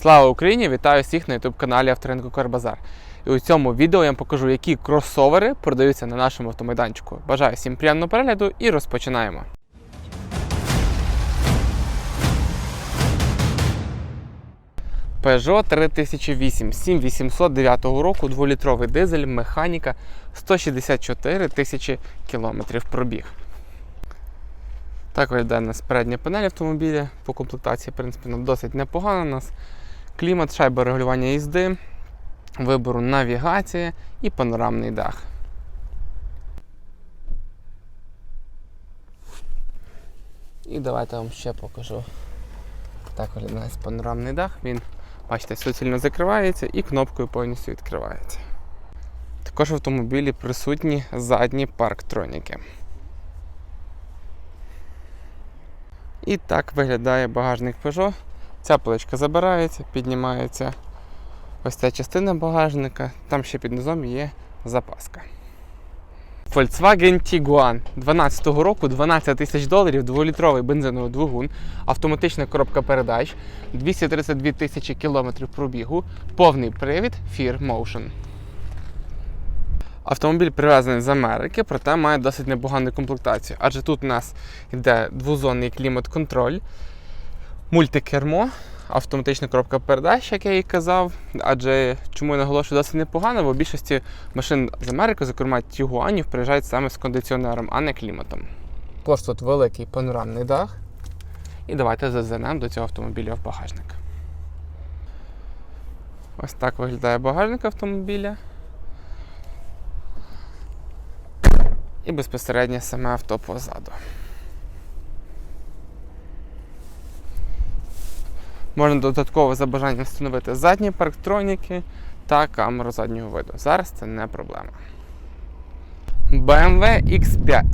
Слава Україні! Вітаю всіх на youtube каналі Авторинку Карбазар. І у цьому відео я вам покажу, які кросовери продаються на нашому автомайданчику. Бажаю всім приємного перегляду і розпочинаємо. Peugeot 3008 7809 року, 2-літровий дизель, механіка, 164 тисячі кілометрів пробіг. Так виглядає у нас передня панель автомобіля. По комплектації, в принципі, досить непогано. У нас клімат, шайба регулювання їзди, вибору навігації і панорамний дах. І давайте вам ще покажу. Так виглядає панорамний дах. Він, бачите, суцільно закривається і кнопкою повністю відкривається. Також в автомобілі присутні задні парктроніки. І так виглядає багажник Peugeot. Ця поличка забирається, піднімається ось ця частина багажника, там ще під низом є запаска. Volkswagen Tiguan 12 року 12 тисяч доларів, 2-літровий бензиновий двигун, автоматична коробка передач, 232 тисячі кілометрів пробігу, повний привід Fear Motion. Автомобіль привезений з Америки, проте має досить непогану комплектацію, адже тут у нас йде двозонний клімат-контроль, мультикермо, автоматична коробка передач, як я і казав. Адже чому я наголошую досить непогано, бо в більшості машин з Америки, зокрема Тігуанів, приїжджають саме з кондиціонером, а не кліматом. Також тут великий панорамний дах. І давайте зазирнемо до цього автомобіля в багажник. Ось так виглядає багажник автомобіля. і безпосередньо саме авто позаду. Можна додатково за бажанням встановити задні парктроніки та камеру заднього виду. Зараз це не проблема. BMW X5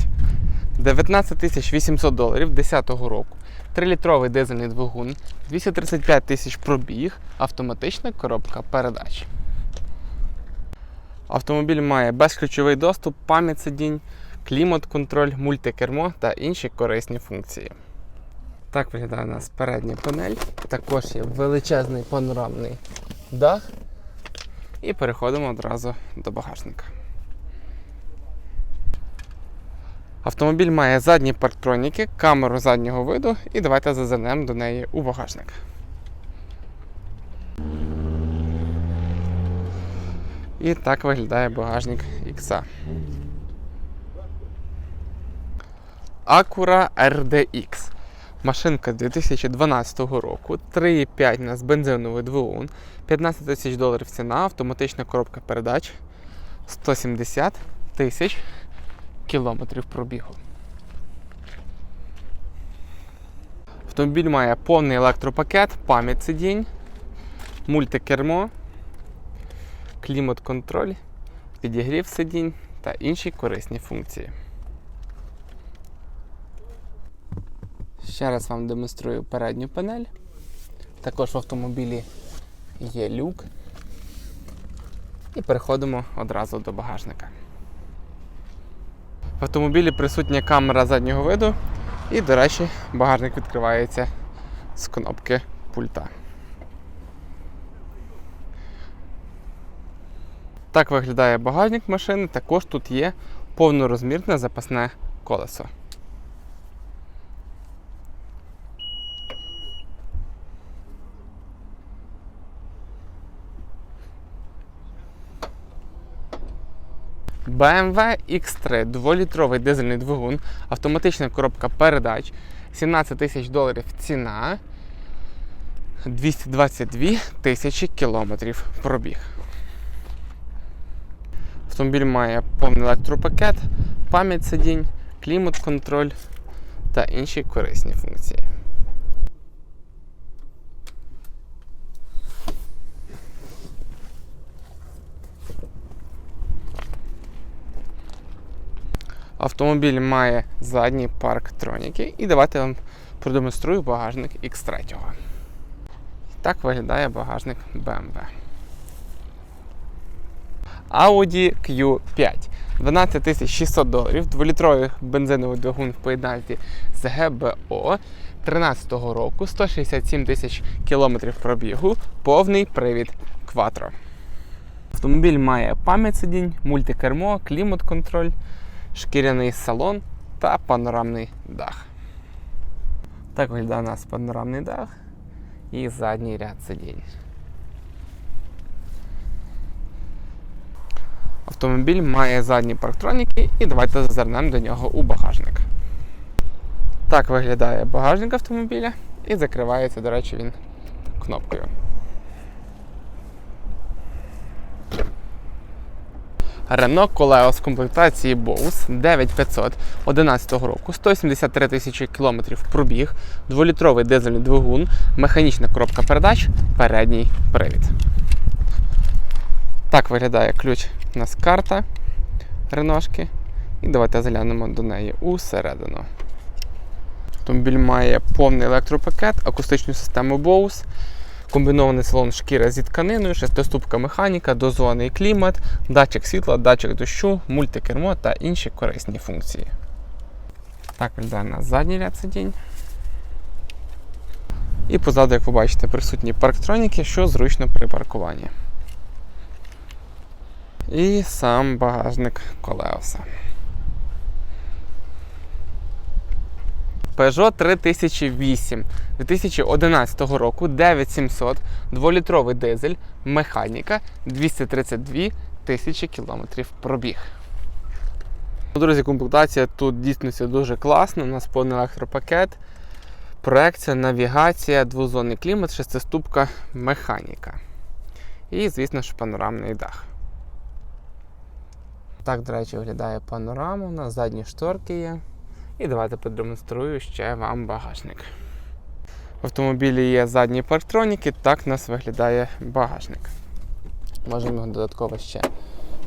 19 800 доларів 10 року. 3-літровий дизельний двигун, 235 тисяч пробіг, автоматична коробка передач. Автомобіль має безключовий доступ, пам'ять сидінь, клімат-контроль, мультикермо та інші корисні функції. Так виглядає у нас передня панель. Також є величезний панорамний дах. І переходимо одразу до багажника. Автомобіль має задні парктроніки, камеру заднього виду, і давайте зазирнемо до неї у багажник. І так виглядає багажник X. Acura RDX. Машинка 2012 року, 3,5 у нас бензиновий двигун, 15 тисяч доларів ціна, автоматична коробка передач, 170 тисяч кілометрів пробігу. Автомобіль має повний електропакет, пам'ять сидінь, мультикермо, клімат-контроль, підігрів сидінь та інші корисні функції. Ще раз вам демонструю передню панель. Також в автомобілі є люк. І переходимо одразу до багажника. В автомобілі присутня камера заднього виду, і, до речі, багажник відкривається з кнопки пульта. Так виглядає багажник машини, також тут є повнорозмірне запасне колесо. BMW X3 2-літровий дизельний двигун, автоматична коробка передач, 17 тисяч доларів ціна, 222 тисячі кілометрів пробіг. Автомобіль має повний електропакет, пам'ять сидінь, клімат-контроль та інші корисні функції. Автомобіль має задній парк троніки. І давайте я вам продемонструю багажник X3. Так виглядає багажник BMW. Audi Q5. 12 600 доларів, 2-літровий бензиновий двигун в поєднанні з ГБО, 2013 року, 167 тисяч кілометрів пробігу, повний привід Quattro. Автомобіль має пам'ять сидінь, мультикермо, клімат-контроль, шкіряний салон та панорамний дах. Так виглядає у нас панорамний дах і задній ряд сидінь. Автомобіль має задні парктроніки і давайте зазирнемо до нього у багажник. Так виглядає багажник автомобіля і закривається, до речі, він кнопкою. Renault Колео з комплектації Bose 9500 11 року, 173 тисячі кілометрів пробіг, 2-літровий дизельний двигун, механічна коробка передач, передній привід. Так виглядає ключ у нас карта Реношки. І давайте заглянемо до неї усередину. Автомобіль має повний електропакет, акустичну систему Bose, комбінований салон шкіра зі тканиною, шестиступка механіка, дозований клімат, датчик світла, датчик дощу, мультикермо та інші корисні функції. Так виглядає на задній ряд сидінь. І позаду, як ви бачите, присутні парктроніки, що зручно при паркуванні. І сам багажник колеса. Peugeot 3008 2011 року 9700, 2-літровий дизель, механіка, 232 тисячі кілометрів пробіг. Ну, Друзі, комплектація тут дійсно дуже класна. У нас повний електропакет, проекція, навігація, двозонний клімат, шестиступка механіка. І, звісно ж, панорамний дах. Так, до речі, виглядає панорама, у нас задні шторки є. І давайте продемонструю ще вам багажник. В автомобілі є задні парктроніки, так у нас виглядає багажник. Можемо його додатково ще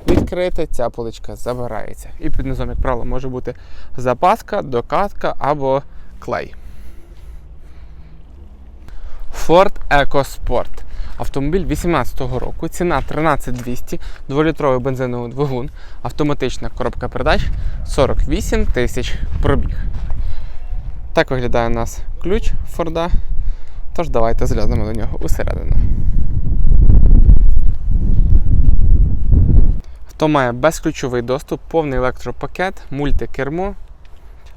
відкрити, ця поличка забирається. І під низом, як правило, може бути запаска, докатка або клей. Ford EcoSport. Автомобіль 2018 року, ціна 13200, 2-літровий бензиновий двигун, автоматична коробка передач 48 тисяч пробіг. Так виглядає у нас ключ Форда. Тож давайте зглянемо до нього усередину. Авто має безключовий доступ, повний електропакет, мультикермо,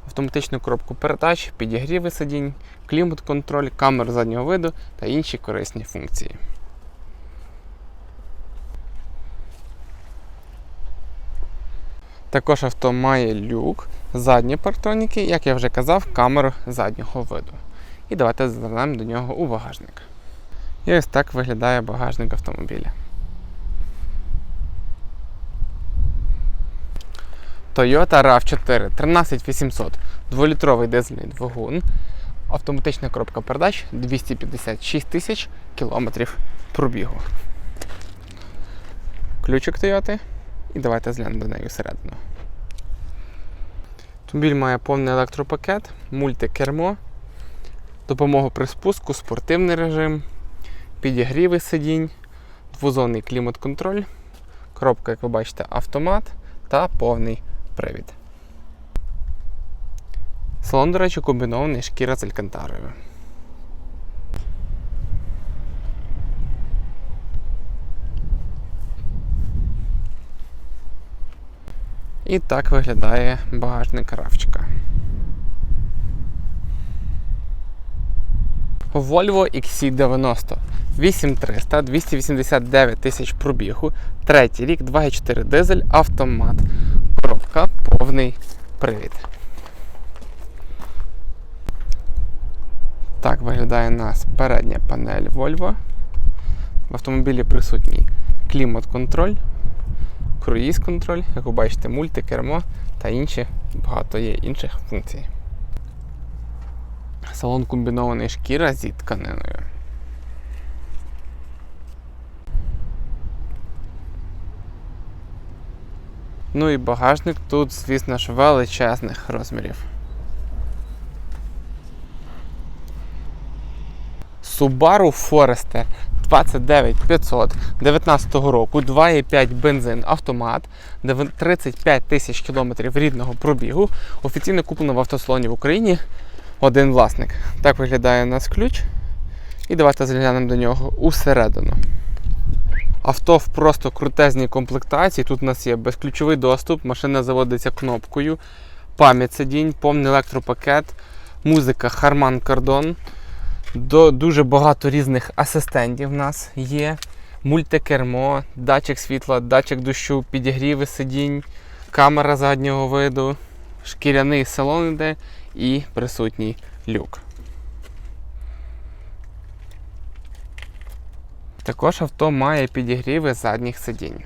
автоматичну коробку передач, підігріви сидінь, клімат-контроль, камеру заднього виду та інші корисні функції. Також авто має люк, задні парктроніки, як я вже казав, камеру заднього виду. І давайте звернемо до нього у багажник. І ось так виглядає багажник автомобіля. Toyota RAV4 13800, 2-літровий дизельний двигун, автоматична коробка передач 256 тисяч кілометрів пробігу. Ключик Toyota. І давайте зглянемо до неї всередину. Автомобіль має повний електропакет, мультикермо, допомогу при спуску, спортивний режим, підігріви сидінь, двозонний клімат-контроль, коробка, як ви бачите, автомат та повний привід. Салон, до речі, комбінований шкіра з алькантарою. І так виглядає багажник равчика. Volvo XC90 8300, 289 тисяч пробігу, третій рік, 2,4 дизель, автомат, коробка, повний привід. Так виглядає у нас передня панель Volvo. В автомобілі присутній клімат-контроль, круїз-контроль, як ви бачите, мультикермо та інші, багато є інших функцій. Салон комбінований шкіра зі тканиною. Ну і багажник тут, звісно ж, величезних розмірів. Subaru Forester 29500 19 року, 2,5 бензин автомат, 35 тисяч кілометрів рідного пробігу. Офіційно куплено в автосалоні в Україні один власник. Так виглядає у нас ключ. І давайте заглянемо до нього усередину. Авто в просто крутезній комплектації. Тут у нас є безключовий доступ, машина заводиться кнопкою, пам'ять сидінь, повний електропакет, музика Harman Kardon. До, дуже багато різних асистентів в нас є. Мультикермо, датчик світла, датчик дощу, підігріви сидінь, камера заднього виду, шкіряний салон іде і присутній люк. Також авто має підігріви задніх сидінь.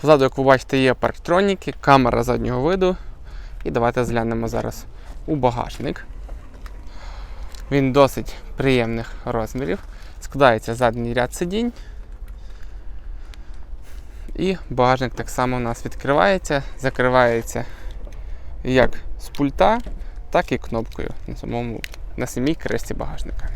Позаду, як ви бачите, є парктроніки, камера заднього виду. І давайте зглянемо зараз у багажник. Він досить приємних розмірів. Складається задній ряд сидінь. І багажник так само у нас відкривається, закривається як з пульта, так і кнопкою на, самому, на самій кришці багажника.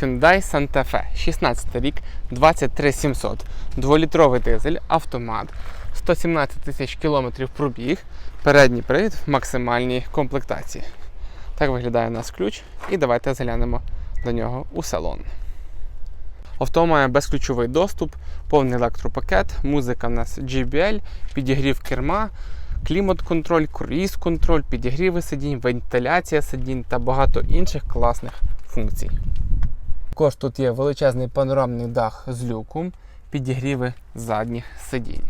Hyundai Santa Fe, 16 рік, 23700, 2-літровий дизель, автомат, 117 тисяч кілометрів пробіг, передній привід в максимальній комплектації. Так виглядає у нас ключ, і давайте заглянемо до нього у салон. Авто має безключовий доступ, повний електропакет, музика в нас JBL, підігрів керма, клімат-контроль, круїз-контроль, підігріви сидінь, вентиляція сидінь та багато інших класних функцій. Також тут є величезний панорамний дах з люком, підігріви задніх сидінь.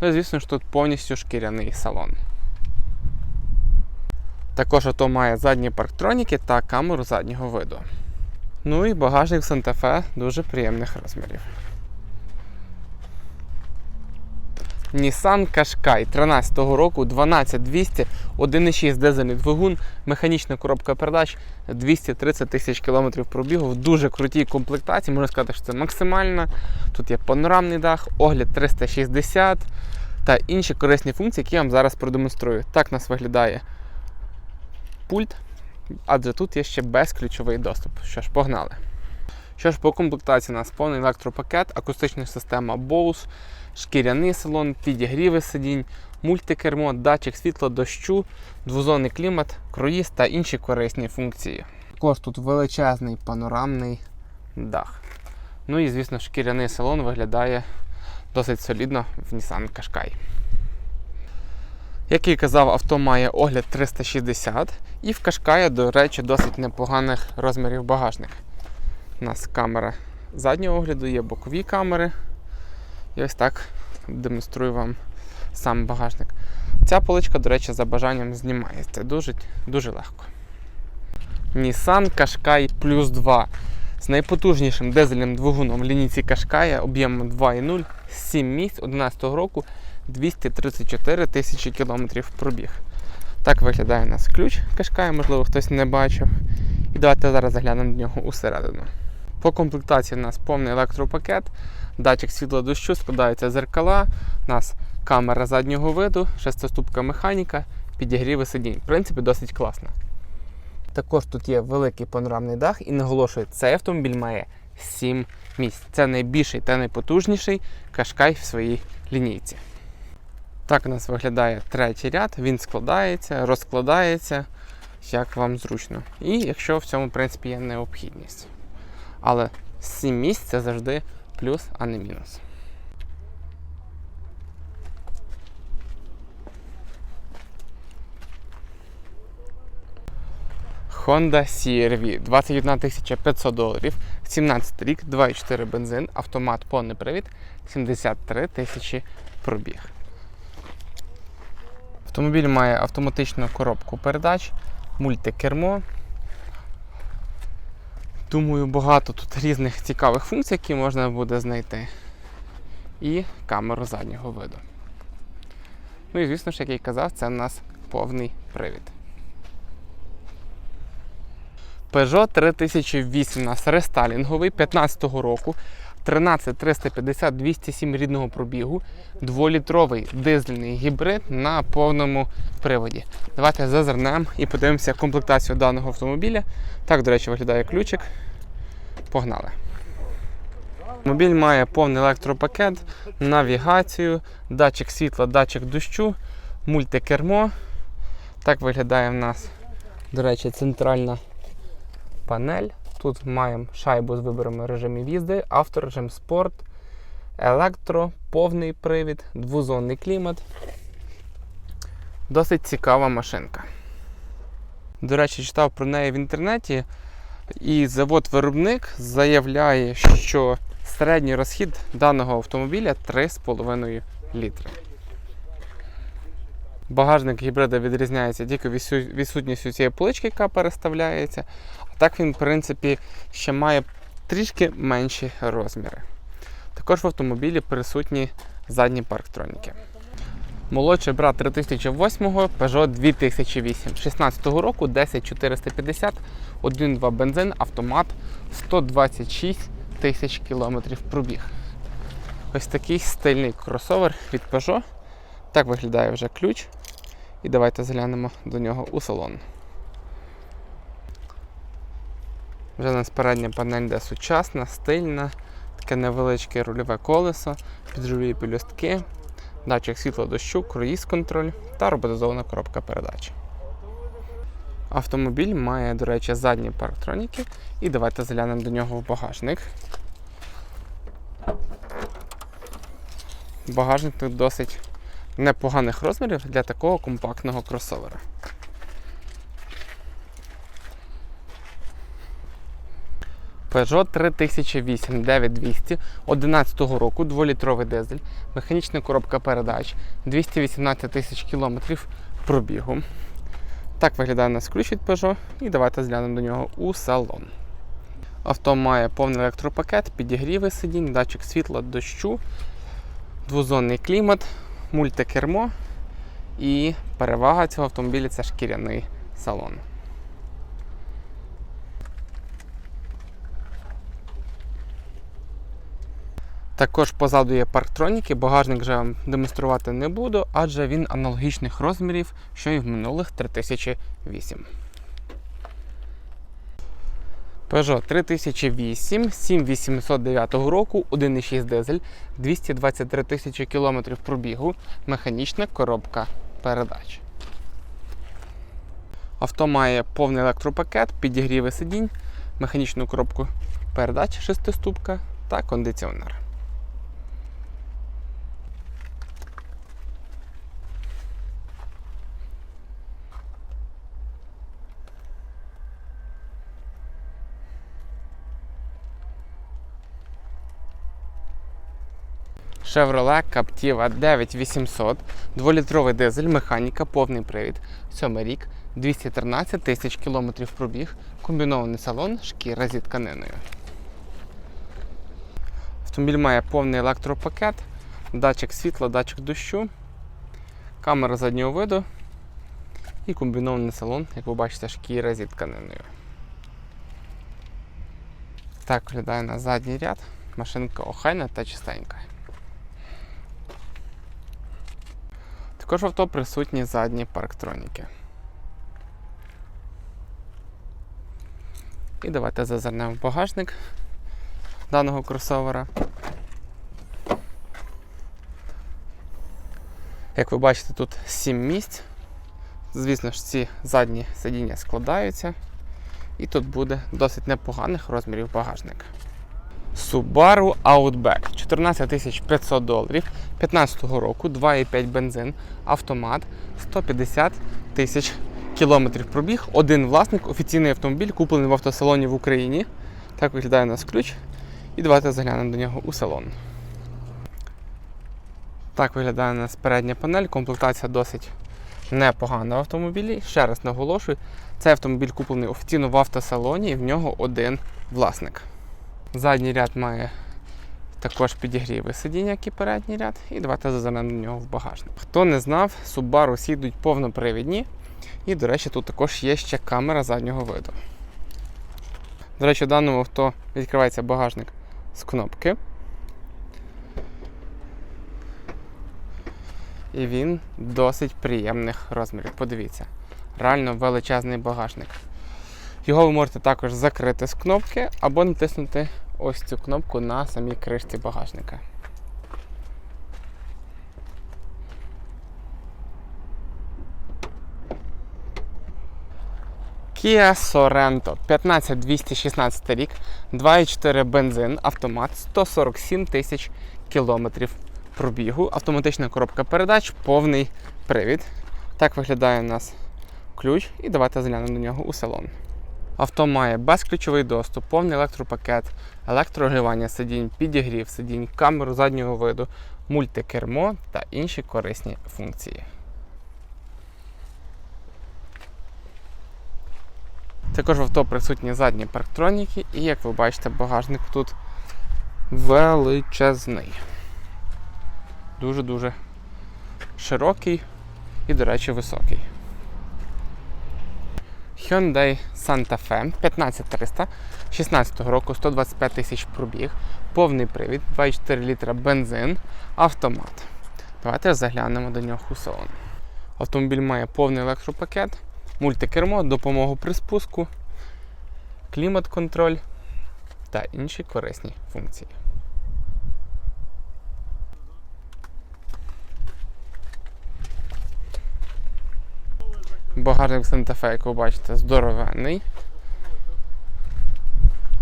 Ну і звісно ж тут повністю шкіряний салон. Також авто має задні парктроніки та камеру заднього виду. Ну і багажник Fe дуже приємних розмірів. Nissan Qashqai 13 року 12200, 1,6 дизельний двигун, механічна коробка передач, 230 тисяч кілометрів пробігу в дуже крутій комплектації. Можна сказати, що це максимальна. Тут є панорамний дах, огляд 360 та інші корисні функції, які я вам зараз продемонструю. Так нас виглядає пульт, адже тут є ще безключовий доступ. Що ж, погнали. Що ж, по комплектації у нас повний електропакет, акустична система Bose, шкіряний салон, підігріви сидінь, мультикермо, датчик світла, дощу, двозонний клімат, круїз та інші корисні функції. Також тут величезний панорамний дах. Ну і, звісно, шкіряний салон виглядає досить солідно в Nissan Qashqai. Як і казав, авто має огляд 360 і в Qashqai, до речі, досить непоганих розмірів багажник. У нас камера заднього огляду, є бокові камери. І ось так демонструю вам сам багажник. Ця поличка, до речі, за бажанням знімається дуже, дуже легко. Nissan Qashqai Plus 2 з найпотужнішим дизельним двигуном в лінійці Qashqai об'ємом 2.0 з 7 місць 2011 року 234 тисячі кілометрів пробіг. Так виглядає у нас ключ Qashqai, можливо, хтось не бачив. І давайте зараз заглянемо до нього усередину. По комплектації у нас повний електропакет, датчик світла дощу, складаються зеркала, у нас камера заднього виду, шестиступка механіка, підігріви сидінь. В принципі, досить класно. Також тут є великий панорамний дах і наголошую, цей автомобіль має 7 місць. Це найбільший та найпотужніший кашкай в своїй лінійці. Так у нас виглядає третій ряд, він складається, розкладається, як вам зручно. І якщо в цьому принципі є необхідність. Але 7 місць це завжди плюс, а не мінус. Honda CR-V 21 500 доларів, 17 рік, 2,4 бензин, автомат повний привід, 73 тисячі пробіг. Автомобіль має автоматичну коробку передач, мультикермо. Думаю, багато тут різних цікавих функцій, які можна буде знайти. І камеру заднього виду. Ну і звісно ж, як я й казав, це у нас повний привід. Peugeot 3008 у нас рестайлінговий 15-го року, 13350 207 рідного пробігу, 2-літровий дизельний гібрид на повному приводі. Давайте зазирнемо і подивимося комплектацію даного автомобіля. Так, до речі, виглядає ключик. Погнали. Автомобіль має повний електропакет, навігацію, датчик світла, датчик дощу, мультикермо. Так виглядає в нас, до речі, центральна панель. Тут маємо шайбу з виборами режимів їзди, авторежим спорт, електро, повний привід, двозонний клімат. Досить цікава машинка. До речі, читав про неї в інтернеті, і завод-виробник заявляє, що середній розхід даного автомобіля 3,5 літри. Багажник гібрида відрізняється тільки відсутністю цієї полички, яка переставляється. Так він, в принципі, ще має трішки менші розміри. Також в автомобілі присутні задні парктроніки. Молодший брат 3008 Peugeot 2008 16 року 10450, 1.2 бензин, автомат, 126 тисяч кілометрів пробіг. Ось такий стильний кросовер від Peugeot. Так виглядає вже ключ. І давайте заглянемо до нього у салон. Вже у нас передня панель де сучасна, стильна, таке невеличке рульове колесо, підрульові пелюстки, датчик світла дощу, круїз контроль та роботизована коробка передач. Автомобіль має, до речі, задні парктроніки. І давайте заглянемо до нього в багажник. Багажник тут досить непоганих розмірів для такого компактного кросовера. Peugeot 3008 9200 11 року, 2-літровий дизель, механічна коробка передач, 218 тисяч кілометрів пробігу. Так виглядає у нас ключ від Peugeot і давайте зглянемо до нього у салон. Авто має повний електропакет, підігріви сидінь, датчик світла, дощу, двозонний клімат, мультикермо і перевага цього автомобіля це шкіряний салон. Також позаду є парктроніки, багажник вже вам демонструвати не буду, адже він аналогічних розмірів, що і в минулих 3008. Peugeot 3008, 7809 року, 1,6 дизель, 223 тисячі кілометрів пробігу, механічна коробка передач. Авто має повний електропакет, підігріви сидінь, механічну коробку передач шестиступка та кондиціонер. Chevrolet Captiva 9800, 2-літровий дизель, механіка, повний привід. 7 рік, 213 тисяч кілометрів пробіг, комбінований салон, шкіра зі тканиною. Автомобіль має повний електропакет, датчик світла, датчик дощу, камера заднього виду і комбінований салон, як ви бачите, шкіра зі тканиною. Так виглядає на задній ряд. Машинка охайна та чистенька. Також в авто присутні задні парктроніки. І давайте зазирнемо в багажник даного кросовера. Як ви бачите, тут 7 місць. Звісно ж, ці задні сидіння складаються. І тут буде досить непоганих розмірів багажник. Subaru Outback 14 500 доларів 15 року, 2,5 бензин, автомат, 150 тисяч кілометрів пробіг. Один власник, офіційний автомобіль, куплений в автосалоні в Україні. Так виглядає у нас ключ. І давайте заглянемо до нього у салон. Так виглядає у нас передня панель, комплектація досить непогана в автомобілі. Ще раз наголошую, цей автомобіль куплений офіційно в автосалоні і в нього один власник. Задній ряд має також підігріви сидіння, як і передній ряд. І давайте зазирнемо до нього в багажник. Хто не знав, Subaru всі йдуть повнопривідні. І, до речі, тут також є ще камера заднього виду. До речі, в даному авто відкривається багажник з кнопки. І він досить приємних розмірів. Подивіться, реально величезний багажник. Його ви можете також закрити з кнопки або натиснути ось цю кнопку на самій кришці багажника. Kia Sorento 15216 рік, 2,4 бензин, автомат, 147 тисяч кілометрів пробігу, автоматична коробка передач, повний привід. Так виглядає у нас ключ, і давайте заглянемо до нього у салон. Авто має безключовий доступ, повний електропакет, електрогрівання сидінь, підігрів сидінь, камеру заднього виду, мультикермо та інші корисні функції. Також в авто присутні задні парктроніки, і як ви бачите, багажник тут величезний. Дуже-дуже широкий і, до речі, високий. Hyundai Santa Fe 15300 16 року, 125 тисяч пробіг, повний привід, 2,4 літра бензин, автомат. Давайте заглянемо до нього у салон. Автомобіль має повний електропакет, мультикермо, допомогу при спуску, клімат-контроль та інші корисні функції. Багажник Fe, як ви бачите, здоровенний.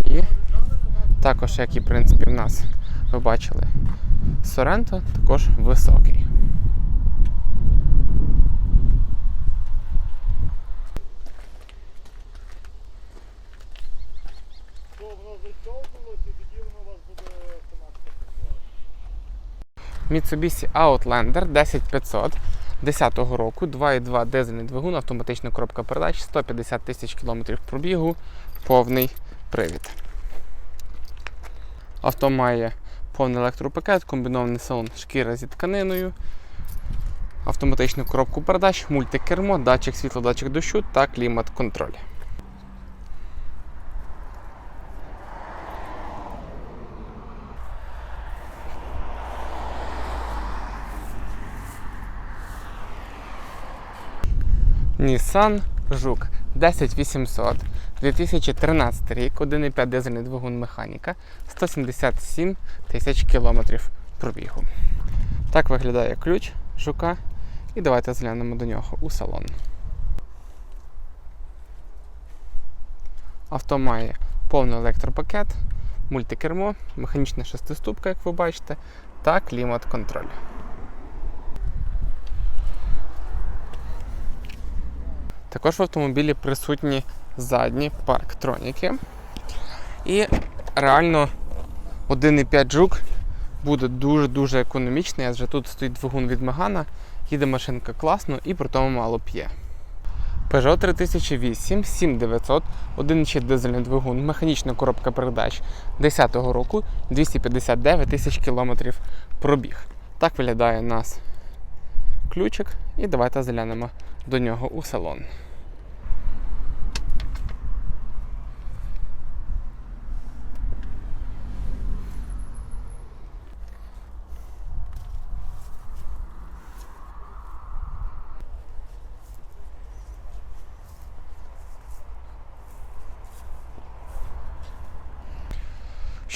І також, як і в принципі в нас ви бачили, Sorento також високий. Mitsubishi Outlander 10500 10 року, 2,2 дизельний двигун, автоматична коробка передач, 150 тисяч кілометрів пробігу, повний привід. Авто має повний електропакет, комбінований салон шкіра зі тканиною, автоматичну коробку передач, мультикермо, датчик світло, датчик дощу та клімат-контроль. Nissan Жук 10800 2013 рік, 1,5 дизельний двигун механіка, 177 тисяч кілометрів пробігу. Так виглядає ключ жука. І давайте зглянемо до нього у салон. Авто має повний електропакет, мультикермо, механічна шестиступка, як ви бачите, та клімат-контроль. Також в автомобілі присутні задні парктроніки. І реально 1,5 жук буде дуже-дуже економічний, адже тут стоїть двигун від Мегана, їде машинка класно і при тому мало п'є. Peugeot 3008, 7900, 1,6 дизельний двигун, механічна коробка передач 10-го року, 259 тисяч кілометрів пробіг. Так виглядає у нас ключик, і давайте заглянемо до нього у салон.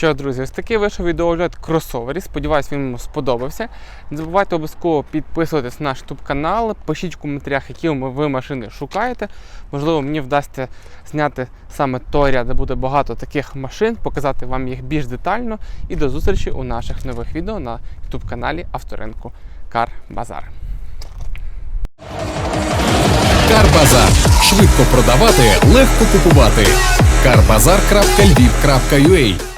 Що, друзі, ось такий вийшов відеоогляд кросоверів. Сподіваюсь, він вам сподобався. Не забувайте обов'язково підписуватись на наш канал. Пишіть в коментарях, які ви машини шукаєте. Можливо, мені вдасться зняти саме той ряд, де буде багато таких машин, показати вам їх більш детально. І до зустрічі у наших нових відео на YouTube каналі Авторинку Кар Базар. Карбазар. Швидко продавати, легко купувати. Карбазар.львів.ua